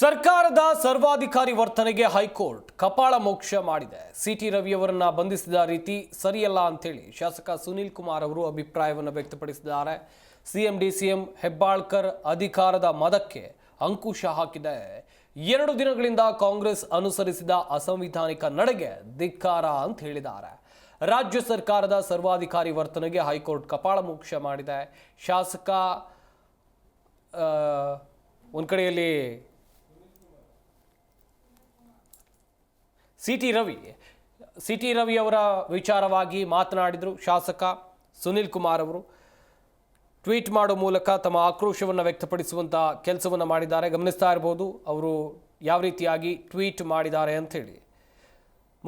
ಸರ್ಕಾರದ ಸರ್ವಾಧಿಕಾರಿ ವರ್ತನೆಗೆ ಹೈಕೋರ್ಟ್ ಕಪಾಳ ಮೋಕ್ಷ ಮಾಡಿದೆ. ಸಿಟಿ ರವಿಯವರನ್ನ ಬಂಧಿಸಿದ ರೀತಿ ಸರಿಯಲ್ಲ ಅಂತೇಳಿ ಶಾಸಕ ಸುನೀಲ್ ಕುಮಾರ್ ಅವರು ಅಭಿಪ್ರಾಯವನ್ನು ವ್ಯಕ್ತಪಡಿಸಿದ್ದಾರೆ. ಸಿಎಂ ಡಿಸಿಎಂ ಹೆಬ್ಬಾಳ್ಕರ್ ಅಧಿಕಾರದ ಮದಕ್ಕೆ ಅಂಕುಶ ಹಾಕಿದೆ. ಎರಡು ದಿನಗಳಿಂದ ಕಾಂಗ್ರೆಸ್ ಅನುಸರಿಸಿದ ಅಸಂವಿಧಾನಿಕ ನಡೆಗೆ ಧಿಕ್ಕಾರ ಅಂತ ಹೇಳಿದ್ದಾರೆ. ರಾಜ್ಯ ಸರ್ಕಾರದ ಸರ್ವಾಧಿಕಾರಿ ವರ್ತನೆಗೆ ಹೈಕೋರ್ಟ್ ಕಪಾಳ ಮೋಕ್ಷ ಮಾಡಿದೆ. ಶಾಸಕ ಒಂದ್ ಕಡೆಯಲ್ಲಿ C T Ravi C T ರವಿಯವರ ವಿಚಾರವಾಗಿ ಮಾತನಾಡಿದರು ಶಾಸಕ ಸುನಿಲ್ ಕುಮಾರ್ ಅವರು. ಟ್ವೀಟ್ ಮಾಡೋ ಮೂಲಕ ತಮ್ಮ ಆಕ್ರೋಶವನ್ನು ವ್ಯಕ್ತಪಡಿಸುವಂಥ ಕೆಲಸವನ್ನು ಮಾಡಿದ್ದಾರೆ. ಗಮನಿಸ್ತಾ ಇರ್ಬೋದು, ಅವರು ಯಾವ ರೀತಿಯಾಗಿ ಟ್ವೀಟ್ ಮಾಡಿದ್ದಾರೆ ಅಂಥೇಳಿ.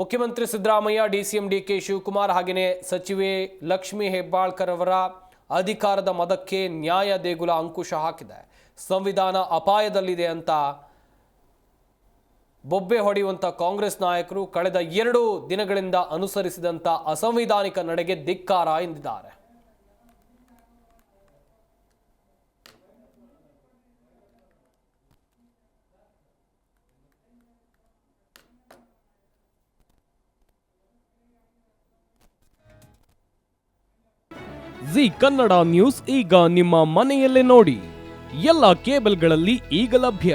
ಮುಖ್ಯಮಂತ್ರಿ Siddaramaiah, D C M D K Shivakumar ಹಾಗೆಯೇ ಸಚಿವೆ ಲಕ್ಷ್ಮಿ ಹೆಬ್ಬಾಳ್ಕರ್ ಅವರ ಅಧಿಕಾರದ ಮದಕ್ಕೆ ನ್ಯಾಯ ದೇಗುಲ ಅಂಕುಶ ಹಾಕಿದೆ. ಸಂವಿಧಾನ ಅಪಾಯದಲ್ಲಿದೆ ಅಂತ ಬೊಬ್ಬೆ ಹೊಡೆಯುವಂಥ ಕಾಂಗ್ರೆಸ್ ನಾಯಕರು ಕಳೆದ ಎರಡು ದಿನಗಳಿಂದ ಅನುಸರಿಸಿದಂಥ ಅಸಂವಿಧಾನಿಕ ನಡೆಗೆ ಧಿಕ್ಕಾರ ಎಂದಿದ್ದಾರೆ. ಜಿ ಕನ್ನಡ ನ್ಯೂಸ್ ಈಗ ನಿಮ್ಮ ಮನೆಯಲ್ಲೇ ನೋಡಿ. ಎಲ್ಲ ಕೇಬಲ್ಗಳಲ್ಲಿ ಈಗ ಲಭ್ಯ.